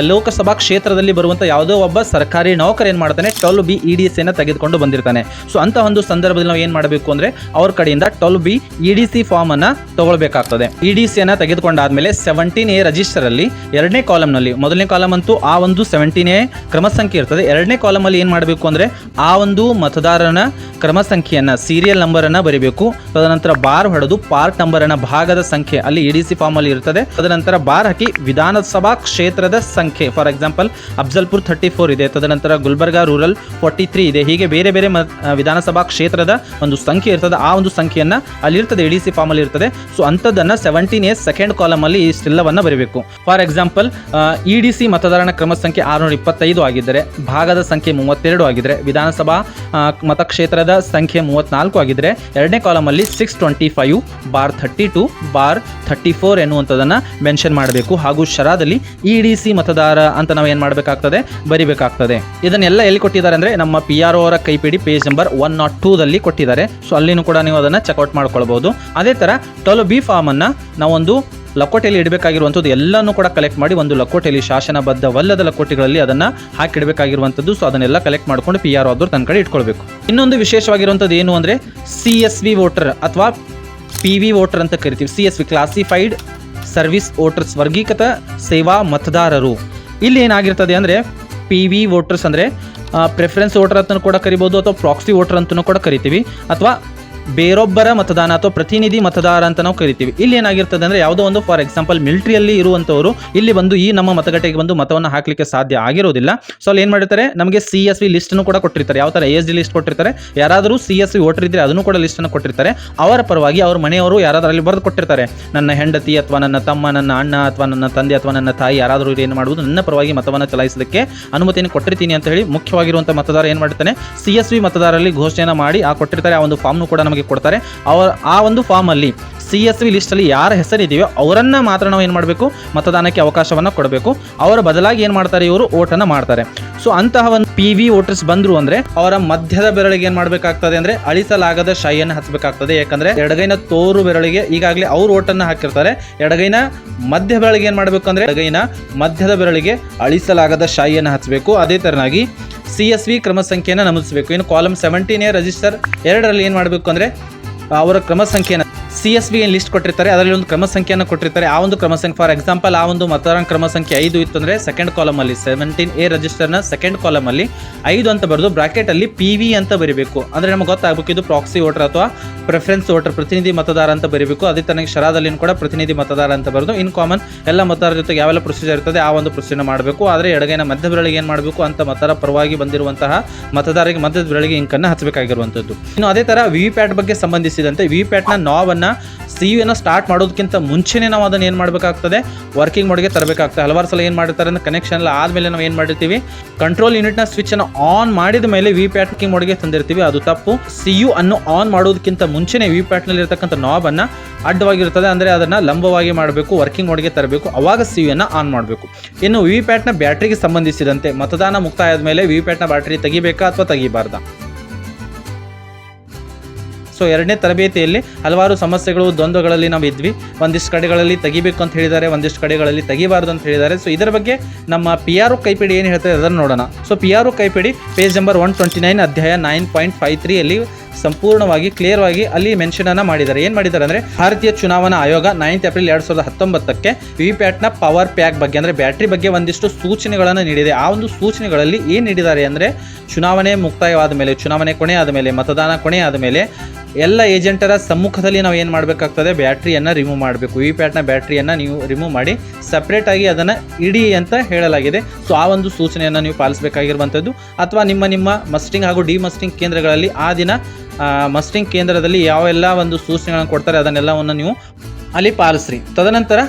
A: ಲೋಕಸಭಾ ಕ್ಷೇತ್ರದಲ್ಲಿ ಬರುವಂಥ ಯಾವುದೋ ಒಬ್ಬ ಸರ್ಕಾರಿ ನೌಕರ ಏನು ಮಾಡ್ತಾನೆ? ಟೊಲ್ ಬಿ ಇ ಡಿ ಸಿಯನ್ನು ತೆಗೆದುಕೊಂಡು ಬಂದಿರ್ತಾನೆ. ಸೊ ಅಂಥ ಒಂದು ಸಂದರ್ಭದಲ್ಲಿ ನಾವು ಏನು ಮಾಡಬೇಕು ಅಂದರೆ ಅವ್ರ ಕಡೆಯಿಂದ twelve B E D C ಫಾರ್ಮನ್ನು ತಗೊಳ್ಬೇಕಾಗ್ತದೆ. ಇ ಡಿ ಸಿಯನ್ನು ತೆಗೆದುಕೊಂಡಾದ್ಮೇಲೆ ಸೆವೆಂಟೀನ್ ಎ ರಿಜಿಸ್ಟರಲ್ಲಿ ಎರಡನೇ ಕಾಲಮ್ನಲ್ಲಿ ಮೊದಲನೇ ಕಾಲಮ್ ಅಂತೂ ಆ ಒಂದು ಸೆವೆಂಟೀನ್ ಎ ಕ್ರಮ ಸಂಖ್ಯೆ ಇರ್ತದೆ. ಎರಡನೇ ಕಾಲಮಲ್ಲಿ ಏನು ಮಾಡಬೇಕು ಅಂದರೆ ಆ ಒಂದು ಮತದಾರನ ಕ್ರಮ ಸಂಖ್ಯೆಯನ್ನು ಸೀರಿಯಲ್ ನಂಬರನ್ನು ಬರೀಬೇಕು. ತದನಂತರ ಬಾರ್ ಹೊಡೆದು ಪಾರ್ಟ್ ನಂಬರನ್ನ ಭಾಗದ ಸಂಖ್ಯೆ ಅಲ್ಲಿ ಇ ಡಿ ಸಿ ಫಾರ್ಮಲ್ಲಿ ಇರ್ತದೆ. ತದನಂತರ ಬಾರ್ ಹಾಕಿ ವಿಧಾನಸಭಾ ಕ್ಷೇತ್ರದ ಸಂಖ್ಯೆ. For example Afzalpur thirty four ಇದೆ. ತದನಂತರ ಗುಲ್ಬರ್ಗಾ ರೂರಲ್ ಫಾರ್ಟಿ ತ್ರೀ ಇದೆ. ಹೀಗೆ ಬೇರೆ ಬೇರೆ ಮ ವಿಧಾನಸಭಾ ಕ್ಷೇತ್ರದ ಒಂದು ಸಂಖ್ಯೆ ಇರ್ತದೆ. ಆ ಒಂದು ಸಂಖ್ಯೆಯನ್ನು ಅಲ್ಲಿ ಇರ್ತದೆ ಫಾರ್ಮ್ ಅಲ್ಲಿ ಇರ್ತದೆ. ಸೊ ಅಂಥದ್ದನ್ನು ಸೆವೆಂಟೀನ್ ಎಸ್ ಸೆಕೆಂಡ್ ಕಾಲಮಲ್ಲಿ ಇಷ್ಟೆಲ್ಲವನ್ನು ಬರೀಬೇಕು. For example E D C ಮತದಾರನ ಕ್ರಮ ಸಂಖ್ಯೆ ಆರುನೂರ ಇಪ್ಪತ್ತೈದು ಆಗಿದ್ದರೆ, ಭಾಗದ ಸಂಖ್ಯೆ ಮೂವತ್ತೆರಡು ಆಗಿದ್ರೆ ವಿಧಾನಸಭಾ ಮತಕ್ಷೇತ್ರದ ಸಂಖ್ಯೆ ಮೂವತ್ನಾಲ್ಕು ಆಗಿದ್ರೆ ಎರಡನೇ ಕಾಲಮಲ್ಲಿ six twenty five bar thirty two bar thirty four ಎನ್ನುವಂಥದ್ದನ್ನು mention ಮಾಡಬೇಕು. ಹಾಗೂ ಶರಾದಲ್ಲಿ ಇ ಡಿ ಸಿ ಮತದಾರ ಅಂತ ನಾವು ಏನು ಮಾಡಬೇಕಾಗ್ತದೆ? ಬರಿಬೇಕಾಗ್ತದೆ. ಇದನ್ನೆಲ್ಲ ಎಲ್ಲಿ ಕೊಟ್ಟಿದ್ದಾರೆ ಅಂದರೆ ನಮ್ಮ ಪಿ ಆರ್ ಅವರ ಕೈಪಿಡಿ ಪೇಜ್ ನಂಬರ್ ಒನ್ ನಾಟ್ ಟೂದಲ್ಲಿ ಕೊಟ್ಟಿದ್ದಾರೆ. ಸೊ ಅಲ್ಲಿನೂ ಕೂಡ ನೀವು ಅದನ್ನು ಚೆಕ್ಔಟ್ ಮಾಡ್ಕೊಳ್ಬಹುದು ಅದೇ ಥರ ಟೊಲು ಬಿ ಫಾರ್ಮನ್ನು ನಾವೊಂದು ಲಕೋಟೆಯಲ್ಲಿ ಇಡಬೇಕಾಗಿರುವಂಥದ್ದು ಎಲ್ಲನೂ ಕೂಡ ಕಲೆಕ್ಟ್ ಮಾಡಿ ಒಂದು ಲಕೋಟೆಯಲ್ಲಿ ಶಾಸನಬದ್ಧವಲ್ಲದ ಲಕೋಟೆಗಳಲ್ಲಿ ಅದನ್ನು ಹಾಕಿಡಬೇಕಾಗಿರುವಂಥದ್ದು. ಸೊ ಅದನ್ನೆಲ್ಲ ಕಲೆಕ್ಟ್ ಮಾಡ್ಕೊಂಡು ಪಿ ಆರ್ ಆದ್ರು ತನ್ನ ಕಡೆ ಇಟ್ಕೊಳ್ಬೇಕು. ಇನ್ನೊಂದು ವಿಶೇಷವಾಗಿರುವಂಥದ್ದು ಏನು ಅಂದರೆ ಸಿ ಎಸ್ ವಿ ವೋಟರ್ ಅಥವಾ ಪಿ ವಿ ವೋಟರ್ ಅಂತ ಕರಿತೀವಿ. C S V classified service voters ವರ್ಗೀಕೃತ ಸೇವಾ ಮತದಾರರು. ಇಲ್ಲಿ ಏನಾಗಿರ್ತದೆ ಅಂದರೆ ಪಿ ವಿ ವೋಟರ್ಸ್ ಅಂದರೆ ಪ್ರೆಫರೆನ್ಸ್ ವೋಟರ್ ಅಂತಲೂ ಕೂಡ ಕರಿಬೋದು ಅಥವಾ ಪ್ರಾಕ್ಸಿ ವೋಟರ್ ಅಂತಲೂ ಕೂಡ ಕರಿತೀವಿ. ಅಥವಾ ಬೇರೊಬ್ಬರ ಮತದಾನ ಅಥವಾ ಪ್ರತಿನಿಧಿ ಮತದಾರ ಅಂತ ನಾವು ಕರಿತೀವಿ. ಇಲ್ಲಿ ಏನಾಗಿರ್ತದೆ ಅಂದರೆ ಯಾವುದೋ ಒಂದು ಫಾರ್ ಎಕ್ಸಾಂಪಲ್ ಮಿಲ್ಟ್ರಿಯಲ್ಲಿ ಇರುವಂಥವರು ಇಲ್ಲಿ ಬಂದು ಈ ನಮ್ಮ ಮತಗಟ್ಟೆಗೆ ಬಂದು ಮತವನ್ನು ಹಾಕಲಿಕ್ಕೆ ಸಾಧ್ಯ ಆಗಿರೋದಿಲ್ಲ. ಸೊ ಅಲ್ಲಿ ಏನು ಮಾಡಿರ್ತಾರೆ? ನಮಗೆ ಸಿ ಎಸ್ ವಿ ಲಿಸ್ಟನ್ನು ಕೂಡ ಕೊಟ್ಟಿರ್ತಾರೆ. ಯಾವ ಥರ ಎಸ್ ಡಿ ಲಿಸ್ಟ್ ಕೊಟ್ಟಿರ್ತಾರೆ? ಯಾರಾದರೂ ಸಿ ಎಸ್ ವಿ ವೋಟರ್ ಇದ್ದರೆ ಅದನ್ನು ಕೂಡ ಲಿಸ್ಟನ್ನು ಕೊಟ್ಟಿರ್ತಾರೆ. ಅವರ ಪರವಾಗಿ ಅವ್ರ ಮನೆಯವರು ಯಾರಾದರೂ ಅಲ್ಲಿ ಬರೆದು ಕೊಟ್ಟಿರ್ತಾರೆ. ನನ್ನ ಹೆಂಡತಿ ಅಥವಾ ನನ್ನ ತಮ್ಮ, ನನ್ನ ಅಣ್ಣ ಅಥವಾ ನನ್ನ ತಂದೆ ಅಥವಾ ನನ್ನ ತಾಯಿ ಯಾರಾದರೂ ಏನು ಮಾಡುವುದು? ನನ್ನ ಪರವಾಗಿ ಮತವನ್ನು ಚಲಾಯಿಸಲಿಕ್ಕೆ ಅನುಮತಿಯನ್ನು ಕೊಟ್ಟಿರ್ತೀನಿ ಅಂತ ಹೇಳಿ ಮುಖ್ಯವಾಗಿರುವಂಥ ಮತದಾರ ಏನು ಮಾಡ್ತಾನೆ? ಸಿ ಎಸ್ ವಿ ಮತದಾರರಲ್ಲಿ ಘೋಷಣೆಯನ್ನು ಮಾಡಿ ಆ ಕೊಟ್ಟಿರ್ತಾರೆ. ಆ ಒಂದು ಫಾರ್ಮ್ನು ಕೂಡ ನಮಗೆ ಕೊಡ್ತಾರೆ. ಅವರ ಆ ಒಂದು ಫಾರ್ಮಲ್ಲಿ ಸಿ ಎಸ್ ವಿ ಲಿಸ್ಟಲ್ಲಿ ಯಾರ ಹೆಸರಿದೆಯೋ ಅವರನ್ನು ಮಾತ್ರ ನಾವು ಏನು ಮಾಡಬೇಕು? ಮತದಾನಕ್ಕೆ ಅವಕಾಶವನ್ನು ಕೊಡಬೇಕು. ಅವರ ಬದಲಾಗಿ ಏನು ಮಾಡ್ತಾರೆ ಇವರು? ಓಟನ್ನು ಮಾಡ್ತಾರೆ. ಸೊ ಅಂತಹ ಒಂದು ಪಿ ವಿ ವೋಟರ್ಸ್ ಬಂದ್ರು ಅಂದ್ರೆ ಅವರ ಮಧ್ಯದ ಬೆರಳಿಗೆ ಏನು ಮಾಡಬೇಕಾಗ್ತದೆ ಅಂದ್ರೆ ಅಳಿಸಲಾಗದ ಶಾಯಿಯನ್ನು ಹಚ್ಚಬೇಕಾಗ್ತದೆ ಯಾಕಂದ್ರೆ ಎಡಗೈನ ತೋರು ಬೆರಳಿಗೆ ಈಗಾಗಲೇ ಅವ್ರು ಓಟನ್ನು ಹಾಕಿರ್ತಾರೆ. ಎಡಗೈನ ಮಧ್ಯ ಬೆರಳಿಗೆ ಏನು ಮಾಡಬೇಕು ಅಂದ್ರೆ ಎಡಗೈನ ಮಧ್ಯದ ಬೆರಳಿಗೆ ಅಳಿಸಲಾಗದ ಶಾಯಿಯನ್ನು ಹಚ್ಚಬೇಕು ಅದೇ ತರನಾಗಿ ಸಿ ಎಸ್ ವಿ ಕ್ರಮ ಸಂಖ್ಯೆಯನ್ನು ನಮೂದಿಸಬೇಕು. ಇನ್ನು ಕಾಲಮ್ ಸೆವೆಂಟೀನ್ ರಿಜಿಸ್ಟರ್ ಎರಡರಲ್ಲಿ ಏನು ಮಾಡಬೇಕು ಅಂದರೆ ಅವರ ಕ್ರಮ ಸಂಖ್ಯೆಯನ್ನು ಸಿ ಎಸ್ ವಿ ಲಿಸ್ಟ್ ಕೊಟ್ಟಿರ್ತಾರೆ, ಅದರಲ್ಲಿ ಒಂದು ಕ್ರಮ ಸಂಖ್ಯೆಯನ್ನು ಕೊಟ್ಟಿರ್ತಾರೆ. ಆ ಒಂದು ಕ್ರಮ ಸಂಖ್ಯೆ ಫಾರ್ ಎಕ್ಸಾಂಪಲ್ ಆ ಒಂದು ಮತದಾರ ಕ್ರಮ ಸಂಖ್ಯೆ ಐದು ಇತ್ತು ಅಂದರೆ ಸೆಕೆಂಡ್ ಕಾಲಮಲ್ಲಿ ಸೆವೆಂಟೀನ್ ಎ ರಿಜಿಸ್ಟರ್ನ ಸೆಕೆಂಡ್ ಕಾಲಮಲ್ಲಿ ಐದು ಅಂತ ಬರೆದು ಬ್ರಾಕೆಟಲ್ಲಿ ಪಿ ವಿ ಅಂತ ಬರೀಬೇಕು. ಅಂದರೆ ನಮಗೆ ಗೊತ್ತಾಗಬೇಕು ಇದು ಪ್ರಾಕ್ಸಿ ವೋಟರ್ ಅಥವಾ ಪ್ರೆಫರೆನ್ಸ್ ವೋಟರ್ ಪ್ರತಿನಿಧಿ ಮತದಾರ ಅಂತ ಬರೀಬೇಕು. ಅದೇ ತನಗೆ ಶರಾದಲ್ಲಿ ಕೂಡ ಪ್ರತಿನಿಧಿ ಮತದಾರ ಅಂತ ಬರೆದು ಇನ್ ಕಾಮನ್ ಎಲ್ಲ ಮತದಾರರ ಜೊತೆಗೆ ಯಾವೆಲ್ಲ ಪ್ರೊಸೀಜರ್ ಇರ್ತದೆ ಆ ಒಂದು ಪ್ರೊಸೀಜರ್ ಮಾಡಬೇಕು. ಆದರೆ ಎಡಗೈನ ಮಧ್ಯ ಬೆರಳಿಗೆ ಏನು ಮಾಡಬೇಕು ಅಂತ ಮತದಾರ ಪರವಾಗಿ ಬಂದಿರುವಂತಹ ಮತದಾರರಿಗೆ ಮಧ್ಯದ ಬೆರಳಿಗೆ ಇಂಕನ್ನು ಹಚ್ಚಬೇಕಾಗಿರುವಂಥದ್ದು ಇನ್ನು ಅದೇ ಥರ ವಿ ಪ್ಯಾಟ್ ಬಗ್ಗೆ ಸಂಬಂಧಿಸಿದಂತೆ ವಿ ಪ್ಯಾಟ್ನ ನಾವನ್ನು ಸಿ ಯುನ ಸ್ಟಾರ್ಟ್ ಮಾಡೋದಕ್ಕಿಂತ ಮುಂಚೆನೇ ನಾವು ಅದನ್ನು ಏನು ಮಾಡಬೇಕಾಗ್ತದೆ? ವರ್ಕಿಂಗ್ ಮೋಡ್ಗೆ ತರಬೇಕಾಗ್ತದೆ. ಹಲವಾರು ಸಲ ಏನು ಮಾಡಿರ್ತಾರೆ ಅಂದ್ರೆ ಕನೆಕ್ಷನ್ ಎಲ್ಲ ಆದಮೇಲೆ ನಾವು ಏನು ಮಾಡಿರ್ತೀವಿ? ಕಂಟ್ರೋಲ್ ಯೂನಿಟ್ನ ಸ್ವಿಚ್ಚನ್ನು ಆನ್ ಮಾಡಿದ ಮೇಲೆ ವಿ ಪ್ಯಾಟ್ ವರ್ಕಿಂಗ್ ಮೋಡ್ಗೆ ತಂದಿರ್ತೀವಿ. ಅದು ತಪ್ಪು. ಸಿ ಯು ಅನ್ನು ಆನ್ ಮಾಡೋದಕ್ಕಿಂತ ಮುಂಚೆನೇ ವಿ ಪ್ಯಾಟ್ನಲ್ಲಿರ್ತಕ್ಕಂಥ ನಾಬನ್ನು ಅಡ್ಡವಾಗಿರ್ತದೆ. ಅಂದರೆ ಅದನ್ನು ಲಂಬವಾಗಿ ಮಾಡಬೇಕು ವರ್ಕಿಂಗ್ ಮೋಡ್ಗೆ ತರಬೇಕು. ಅವಾಗ ಸಿ ಯುನ ಆನ್ ಮಾಡಬೇಕು. ಇನ್ನು ವಿ ಪ್ಯಾಟ್ನ ಬ್ಯಾಟ್ರಿಗೆ ಸಂಬಂಧಿಸಿದಂತೆ ಮತದಾನ ಮುಕ್ತಾಯದ ಮೇಲೆ ವಿ ಪ್ಯಾಟ್ನ ಬ್ಯಾಟ್ರಿ ತೆಗಿಬೇಕಾ ಅಥವಾ ತೆಗಿಬಾರ್ದಾ? ಸೊ ಎರಡನೇ ತರಬೇತಿಯಲ್ಲಿ ಹಲವಾರು ಸಮಸ್ಯೆಗಳು, ದ್ವಂದ್ವಗಳಲ್ಲಿ ನಾವು ಇದ್ವಿ. ಒಂದಿಷ್ಟು ಕಡೆಗಳಲ್ಲಿ ತೆಗಿಬೇಕು ಅಂತ ಹೇಳಿದ್ದಾರೆ, ಒಂದಿಷ್ಟು ಕಡೆಗಳಲ್ಲಿ ತೆಗಿಬಾರ್ದು ಅಂತ ಹೇಳಿದ್ದಾರೆ. ಸೊ ಇದರ ಬಗ್ಗೆ ನಮ್ಮ ಪಿ ಆರ್ ಕೈಪಿಡಿ ಏನು ಹೇಳ್ತಾರೆ ಅದನ್ನು ನೋಡೋಣ. ಸೊ ಪಿ ಆರ್ ಕೈಪಿಡಿ page number one twenty nine ಅಧ್ಯಾಯ ನೈನ್ ಪಾಯಿಂಟ್ ಫೈವ್ ತ್ರೀಯಲ್ಲಿ ಸಂಪೂರ್ಣವಾಗಿ ಕ್ಲಿಯರ್ ಆಗಿ ಅಲ್ಲಿ ಮೆನ್ಷನ್ ಅನ್ನ ಮಾಡಿದ್ದಾರೆ. ಏನು ಮಾಡಿದ್ದಾರೆ ಅಂದ್ರೆ ಭಾರತೀಯ ಚುನಾವಣಾ ಆಯೋಗ ನೈನ್ತ್ ಏಪ್ರಿಲ್ ಎರಡ್ ಸಾವಿರದ ಹತ್ತೊಂಬತ್ತಕ್ಕೆ ವಿ ನ ಪವರ್ ಪ್ಯಾಕ್ ಬಗ್ಗೆ, ಅಂದ್ರೆ ಬ್ಯಾಟ್ರಿ ಬಗ್ಗೆ ಒಂದಿಷ್ಟು ಸೂಚನೆಗಳನ್ನು ನೀಡಿದೆ. ಆ ಒಂದು ಸೂಚನೆಗಳಲ್ಲಿ ಏನು ನೀಡಿದ್ದಾರೆ ಅಂದ್ರೆ ಚುನಾವಣೆ ಮುಕ್ತಾಯವಾದ ಮೇಲೆ, ಚುನಾವಣೆ ಕೊನೆ ಆದ ಮೇಲೆ, ಮತದಾನ ಕೊನೆ ಆದ ಮೇಲೆ ಎಲ್ಲ ಏಜೆಂಟರ ಸಮ್ಮುಖದಲ್ಲಿ ನಾವು ಏನು ಮಾಡಬೇಕಾಗ್ತದೆ? ಬ್ಯಾಟ್ರಿಯನ್ನು ರಿಮೂವ್ ಮಾಡಬೇಕು. ವಿ ಪ್ಯಾಟ್ನ ಬ್ಯಾಟ್ರಿಯನ್ನು ನೀವು ರಿಮೂವ್ ಮಾಡಿ ಸಪ್ರೇಟಾಗಿ ಅದನ್ನು ಇಡಿ ಅಂತ ಹೇಳಲಾಗಿದೆ. ಸೊ ಆ ಒಂದು ಸೂಚನೆಯನ್ನು ನೀವು ಪಾಲಿಸಬೇಕಾಗಿರುವಂಥದ್ದು ಅಥವಾ ನಿಮ್ಮ ನಿಮ್ಮ ಮಸ್ಟಿಂಗ್ ಹಾಗೂ ಡಿ ಮಸ್ಟಿಂಗ್ ಕೇಂದ್ರಗಳಲ್ಲಿ ಆ ದಿನ ಮಸ್ಟಿಂಗ್ ಕೇಂದ್ರದಲ್ಲಿ ಯಾವೆಲ್ಲ ಒಂದು ಸೂಚನೆಗಳನ್ನು ಕೊಡ್ತಾರೆ, ಅದನ್ನೆಲ್ಲವನ್ನು ನೀವು ಅಲ್ಲಿ ಪಾಲಿಸ್ರಿ. ತದನಂತರ,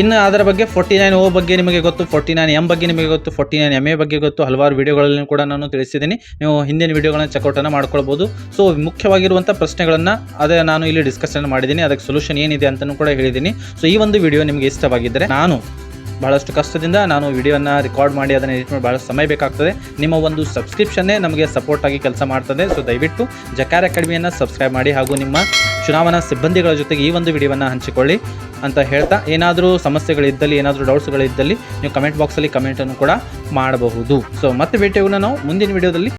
A: ಇನ್ನು ಅದರ ಬಗ್ಗೆ ಫೋರ್ಟಿ ನೈನ್ ಓ ಬಗ್ಗೆ ನಿಮಗೆ ಗೊತ್ತು ಫೋರ್ಟಿ ನೈನ್ ಎಂ ಬಗ್ಗೆ ನಿಮಗೆ ಗೊತ್ತು ಫೋರ್ಟಿ ನೈನ್ ಎಂ ಎ ಬಗ್ಗೆ ಗೊತ್ತು, ಹಲವಾರು ವೀಡಿಯೋಗಳಲ್ಲಿ ಕೂಡ ನಾನು ತಿಳಿಸಿದ್ದೀನಿ. ನೀವು ಹಿಂದಿನ ವೀಡಿಯೋಗಳನ್ನ ಚೆಕ್ಔಟನ್ನು ಮಾಡ್ಕೊಳ್ಬೋದು. ಸೊ ಮುಖ್ಯವಾಗಿರುವಂಥ ಪ್ರಶ್ನೆಗಳನ್ನು ಅದೇ ನಾನು ಇಲ್ಲಿ ಡಿಸ್ಕಷನ್ ಮಾಡಿದ್ದೀನಿ. ಅದಕ್ಕೆ ಸೊಲ್ಯೂಷನ್ ಏನಿದೆ ಅಂತಲೂ ಕೂಡ ಹೇಳಿದ್ದೀನಿ. ಸೊ ಈ ಒಂದು ವಿಡಿಯೋ ನಿಮಗೆ ಇಷ್ಟವಾಗಿದ್ದರೆ ನಾನು ಬಹಳಷ್ಟು ಕಷ್ಟದಿಂದ ನಾನು ವಿಡಿಯೋನ ರೆಕಾರ್ಡ್ ಮಾಡಿ ಅದನ್ನು ಎಡಿಟ್ ಮಾಡಿ ಬಹಳಷ್ಟು ಸಮಯ ಬೇಕಾಗ್ತದೆ. ನಿಮ್ಮ ಒಂದು ಸಬ್ಸ್ಕ್ರಿಪ್ಷನ್ನೇ ನಮಗೆ ಸಪೋರ್ಟ್ ಆಗಿ ಕೆಲಸ ಮಾಡ್ತದೆ. ಸೊ ದಯವಿಟ್ಟು ಜಕಾರ್ ಅಕಾಡೆಮಿಯನ್ನು ಸಬ್ಸ್ಕ್ರೈಬ್ ಮಾಡಿ ಹಾಗೂ ನಿಮ್ಮ ಚುನಾವಣಾ ಸಿಬ್ಬಂದಿಗಳ ಜೊತೆಗೆ ಈ ಒಂದು ವಿಡಿಯೋವನ್ನು ಹಂಚಿಕೊಳ್ಳಿ ಅಂತ ಹೇಳ್ತಾ, ಏನಾದರೂ ಸಮಸ್ಯೆಗಳಿದ್ದಲ್ಲಿ ಏನಾದರೂ ಡೌಟ್ಸ್ಗಳಿದ್ದಲ್ಲಿ ನೀವು ಕಮೆಂಟ್ ಬಾಕ್ಸಲ್ಲಿ ಕಮೆಂಟನ್ನು ಕೂಡ ಮಾಡಬಹುದು. ಸೊ ಮತ್ತೆ ಭೇಟಿಯಾಗೋಣ ನಾವು ಮುಂದಿನ ವಿಡಿಯೋದಲ್ಲಿ.